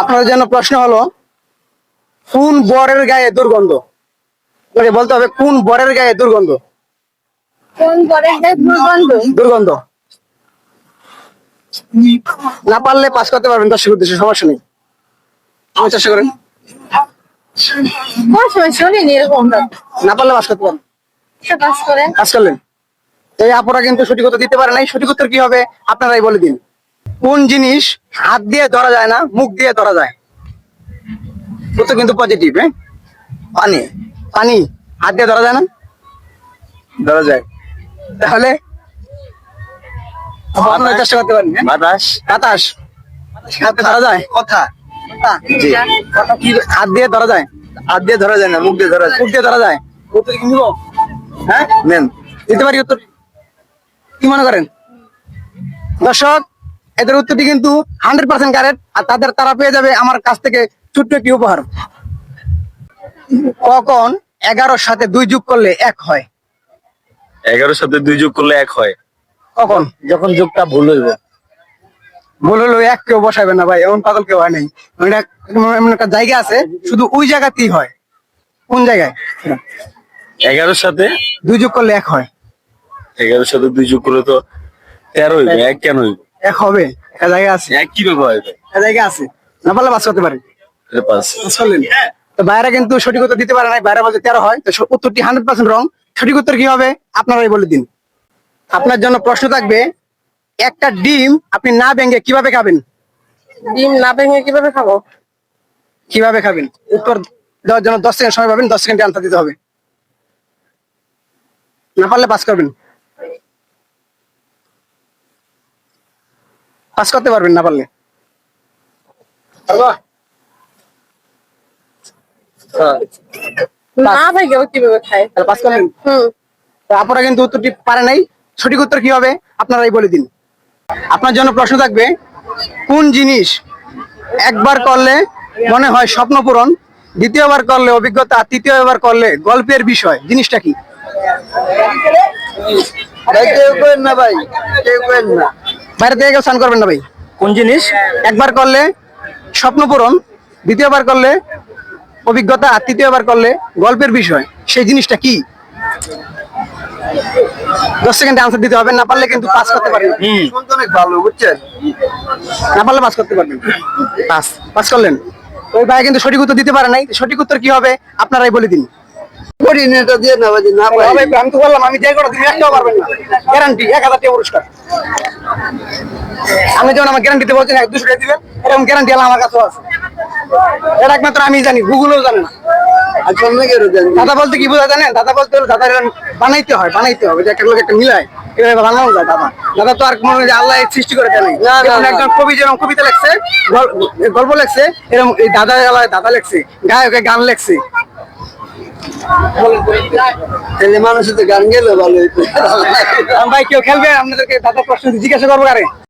আপনাদের জন্য প্রশ্ন হলো কোন বরের গায়ে দুর্গন্ধ? আপনাকে বলতে হবে কোন বরের গায়ে দুর্গন্ধ? কোন পরের গায়ে দুর্গন্ধ? দুর্গন্ধ। না পারলে পাস করতে পারবেন দর্শক উদ্দেশ্যে সমস্যা নেই। আমি চেষ্টা করেন। না পারলে পাস করতে পারবেন পাস করলেন। এই আপুরা কিন্তু সঠিক উত্তর দিতে পারে নাই। সঠিক উত্তর কি হবে? আপনারাই বলে দিন। কোন জিনিস হাত দিয়ে ধরা যায় না মুখ দিয়ে ধরা যায়? উত্তর কিন্তু পজিটিভ হ্যাঁ? পানি। পানি হাত দিয়ে ধরা যায় না? ধরা যায়। তাহলে আপনারা চেষ্টা করতে পারেন হ্যাঁ? বাতাস। বাতাস। হাতে ধরা যায়? কথা। হাত দিয়ে ধরা যায়? হাত দিয়ে ধরা যায় না মুখ দিয়ে ধরা যায়। মুখ দিয়ে ধরা যায়? উত্তর কি নিব হ্যাঁ? নেন। দিতে পারি উত্তর? কি মনে করেন? দর্শক এদের উত্তরটি কিন্তু হান্ড্রেড পার্সেন্ট কারেক্ট আর তাদের তারা পেয়ে যাবে আমার কাছ থেকে ছোট্ট একটি উপহার। কখন এগারোর সাথে দুই যোগ করলে এক হয়? এগারোর সাথে দুই যোগ করলে এক হয়। কখন? যখন যোগটা ভুল হইব। ভুল হলো এক কেউ বসাবে না ভাই এমন পাগল কেউ হয় নাই। এমন একটা জায়গা আছে শুধু ওই জায়গাতেই হয়। কোন জায়গায়? এগারোর সাথে দুই যোগ করলে এক হয়। এগারোর সাথে দুই যোগ করলে তো তেরো হইবে এক কেন হইব? এক হবে জায়গা আছে। এক কীভাবে একটা জায়গা আছে। না পারলে বাস করতে পারেন পাস পাস করলেন। তো বাইরে কিন্তু সঠিক উত্তর দিতে পারে নাই বাইরে বলতে তেরো হয়। তো উত্তরটি হান্ড্রেড পার্সেন্ট রং সঠিক উত্তর কি হবে? আপনারাই বলে দিন। আপনার জন্য প্রশ্ন থাকবে একটা ডিম আপনি না ভেঙে কীভাবে খাবেন? ডিম না ভেঙে কীভাবে খাব? কীভাবে খাবেন? উত্তর দেওয়ার জন্য দশ সেকেন্ড সময় পাবেন দশ সেকেন্ড আনসার দিতে হবে। না পারলে পাস করবেন। পাস করতে পারবেন না পারলে। না ভেঙে কীভাবে খায়? তাহলে পাস করলেন? আপনারা কিন্তু উত্তরটি পারে নাই। সঠিক উত্তর কি হবে? আপনারাই বলে দিন। আপনার জন্য প্রশ্ন থাকবে কোন জিনিস একবার করলে মনে হয় স্বপ্ন পূরণ দ্বিতীয়বার করলে অভিজ্ঞতা তৃতীয়বার করলে গল্পের বিষয় জিনিসটা কি? কেউ করেন না ভাই কেউ করেন না। বাইরে থেকে কেউ স্নান করবেন না ভাই। কোন জিনিস? একবার করলে স্বপ্ন পূরণ দ্বিতীয়বার করলে অভিজ্ঞতা আর তৃতীয়বার করলে গল্পের বিষয়। সেই জিনিসটা কি? দশ সেকেন্ডে আনসার দিতে হবে না পারলে কিন্তু পাস করতে পারবেন অনেক ভালো বুঝছেন? না পারলে পাস করতে পারবেন পাস পাস করলেন। ওই ভাই কিন্তু সঠিক উত্তর দিতে পারে নাই। সঠিক উত্তর কি হবে? আপনারাই বলে দিন। করি এটা দিয়ে না ভাই না ভাই, আমি তো বললাম আমি যাই করে তুমি একটাও পারবেন না। গ্যারান্টি এক হাজার টাকা পুরস্কার। আমি যেমন আমার গ্যারান্টিতে বলছেন এক দুশো টাকা দিবেন এরকম গ্যারান্টি আল্লাহ আমার কাছেও আছে। এটা একমাত্র আমি জানি গুগলও জানে না। আচ্ছা দেন দাদা বলতে কি বোঝা জানেন? দাদা বলতে হলে দাদা বানাইতে হয় বানাইতে হবে যে একটা লোক একটা মিলায় এভাবে বানানো যায় দাদা। দাদা তো আর মনে হয় যে আল্লাহ সৃষ্টি করে দেয়। না, না, না। একজন কবি যেরকম কবিতা লেখছে গল্প লেখছে এরকম এই দাদা দাদা লেখছে গায়কে গান লেখছে তাহলে মানুষের তো গান গেলে ভালো হইতো। ভাই, কেউ খেলবে? আপনাদেরকে দাদা প্রশ্ন জিজ্ঞাসা করব আরে